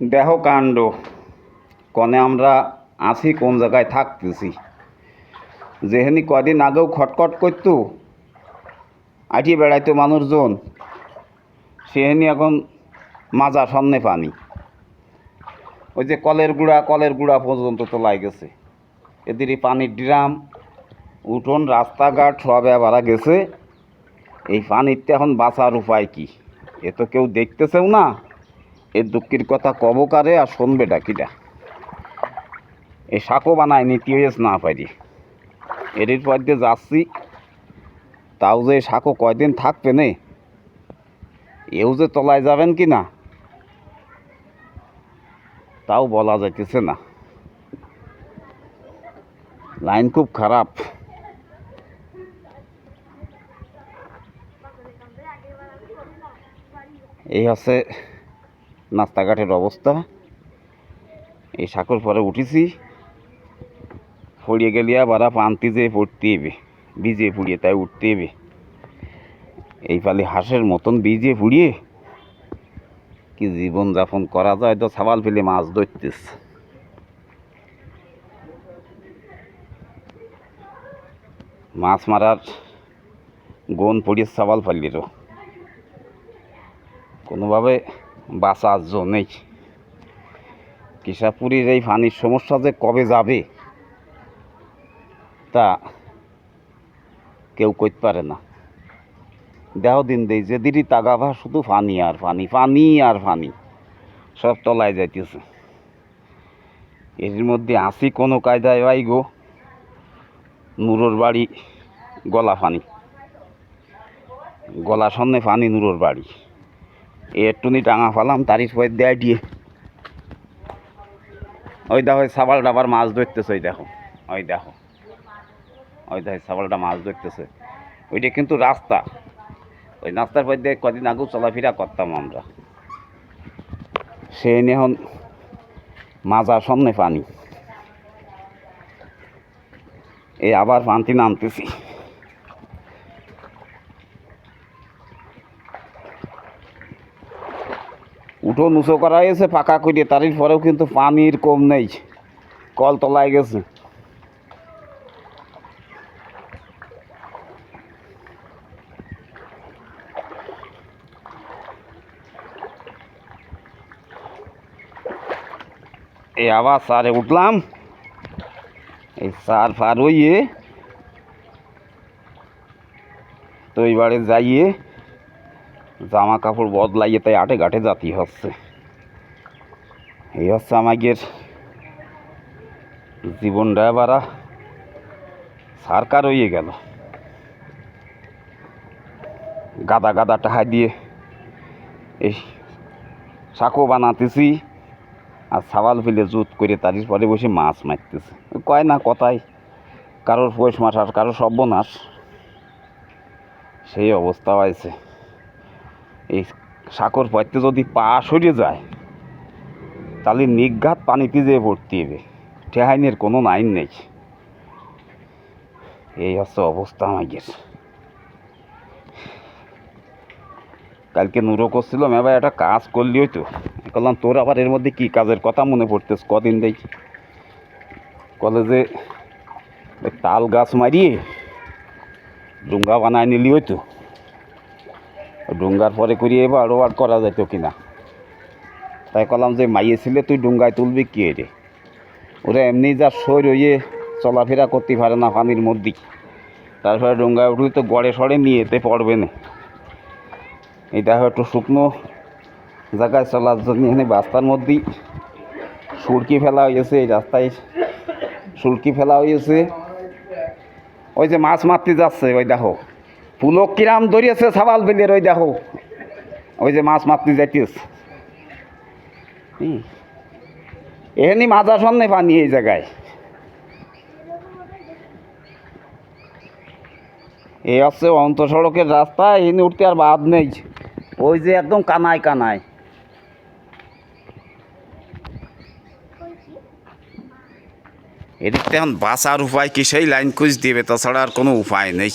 দেহ কাণ্ড। কনে আমরা আছি, কোন জায়গায় থাকতেছি। যেহেনি কদিন আগেও খটখট করতো আটিয়ে বেড়াইতো মানুষজন, সেহেনি এখন মাজা সামনে পানি। ওই যে কলের গুঁড়া কলের গুঁড়া পর্যন্ত তো গেছে। এদের পানির ড্রাম, উঠোন, রাস্তাঘাট সব এবারা গেছে। এই পানিতে এখন বাঁচার উপায় কি? এ তো কেউ দেখতেছেও না। এর দুঃখের কথা কব কারে আর শুনবে ডাকিটা। এই শাকও বানায় নীতি হয়েছে না পারি। এর পর দিয়ে যাচ্ছি। তাও যে শাকও কয়দিন থাকবে নে? এও যে তলায় যাবেন কি না? তাও বলা যাইতেছে না। লাইন খুব খারাপ। এই হচ্ছে রাস্তাঘাটের অবস্থা। এই সাঁকর পরে উঠেছি। পড়িয়ে গেলে আবার পান্তি যেয়ে পড়তে হবে, ভিজিয়ে পুড়িয়ে তাই উঠতে হবে। এই পালে হাঁসের মতন ভিজিয়ে পুড়িয়ে কি জীবন যাপন করা যায়, তো সাবাল ফেলে মাছ ধরতেস। মাছ মারার গন পড়িয়ে সাবাল ফালিরও কোনোভাবে বাঁচার জো নেই এই পানির সমস্যা যে কবে যাবে, তা কেউ কইতে পারে না। দেহ দিন দেই যে দিদি তাগাভা, শুধু পানি আর পানি পানি আর পানি সব তলায় যাইতেছে। এর মধ্যে আসি কোনো কায়দায়, ভাই গো, নুরোর বাড়ি গলা পানি গলা সামনে পানি নুরোর বাড়ি। একটুনি টাঙা ফালাম তারিফ হয়ে দেয় দিয়ে। ওই দেখো সাবাল ডাবার মাছ ধরতেছে, ওই দেখো ওই দেখো। ওই দেখো সাবালটা মাছ ধরতেছে। ওইটা কিন্তু রাস্তা। ওই রাস্তার পর দিয়ে কদিন আগেও চলাফেরা করতাম আমরা। সে নিয়ে এখন মাজার সামনে পানি। এই আবার পান্তি নামতেছি। উঠোন উঁচু করা হয়েছে পাকা করে তারির পরেও কিন্তু পানির কম নেই। কল তলায় গেছে। এই আবার সারে উঠলাম। এই সার ফার হইয়ে, তো এইবারে যাইয়ে জামা কাপড় বদলাইয়ে তাই আটে ঘাটে জাতি হচ্ছে। এই হচ্ছে আমাদের জীবনটা বারা সারকার হয়ে গেল। গাদা গাদা টাকা দিয়ে এই সাঁকো বানাতেছি আর সাবাল ফেলে জুত করে তারির পরে বসে মাছ মারতেছে। কয় না কথাই, কারোর পৌষ মাস আর কারোর সর্বনাশ। সেই অবস্থা হয়েছে। এই সাঁকর পড়তে যদি পা সরে যায়, তাহলে নিঘাত পানিতে যেয়ে ভর্তি হবে। ঠেহাইনের কোনো নাইন নেই। এই হচ্ছে অবস্থা আমাদের। কালকে নুরো করছিলাম এবার একটা কাজ করলি হয়তো করলাম তোর আবার এর মধ্যে কি কাজের কথা মনে পড়তেছ? কদিন দেই? কলেজে তাল গাছ মারিয়ে ডুঙ্গা বানায় নিলি হয়তো ডুঙ্গার পরে করিয়ে এবার আর করা যেত কিনা। তাই কলাম যে মাইয়ে ছিলে, তুই ডুঙ্গায় তুলবি কি রে ওরা এমনি যা সই রইয়ে চলাফেরা করতে পারে না পানির মধ্যে। তারপরে ডুঙ্গায় উঠে তো গড়ে সড়ে নিয়ে এতে পড়বে না। এটা একটু শুকনো জায়গায় চলার জন্য এখানে রাস্তার মধ্যেই সুরকি ফেলা হয়েছে, এই রাস্তায় সুরকি ফেলা হয়েছে। ওই যে মাছ মারতে যাচ্ছে, ওই দেখো। পুলক কিরাম ধরিয়েছে সাবাল বেলের ওই দেখো। ওই যে মাছ মারতে যাইতেছে। এখানে মাজার সামনে পানি এই জায়গায়। এই হচ্ছে অন্ত সড়কের রাস্তা এখানে উঠতে আর বাদ নেই। ওই যে একদম কানায় কানায়। এদিক এখন বাঁচার উপায় কি সেই লাইন খুঁজ দিবে তাছাড়া আর কোনো উপায় নেই।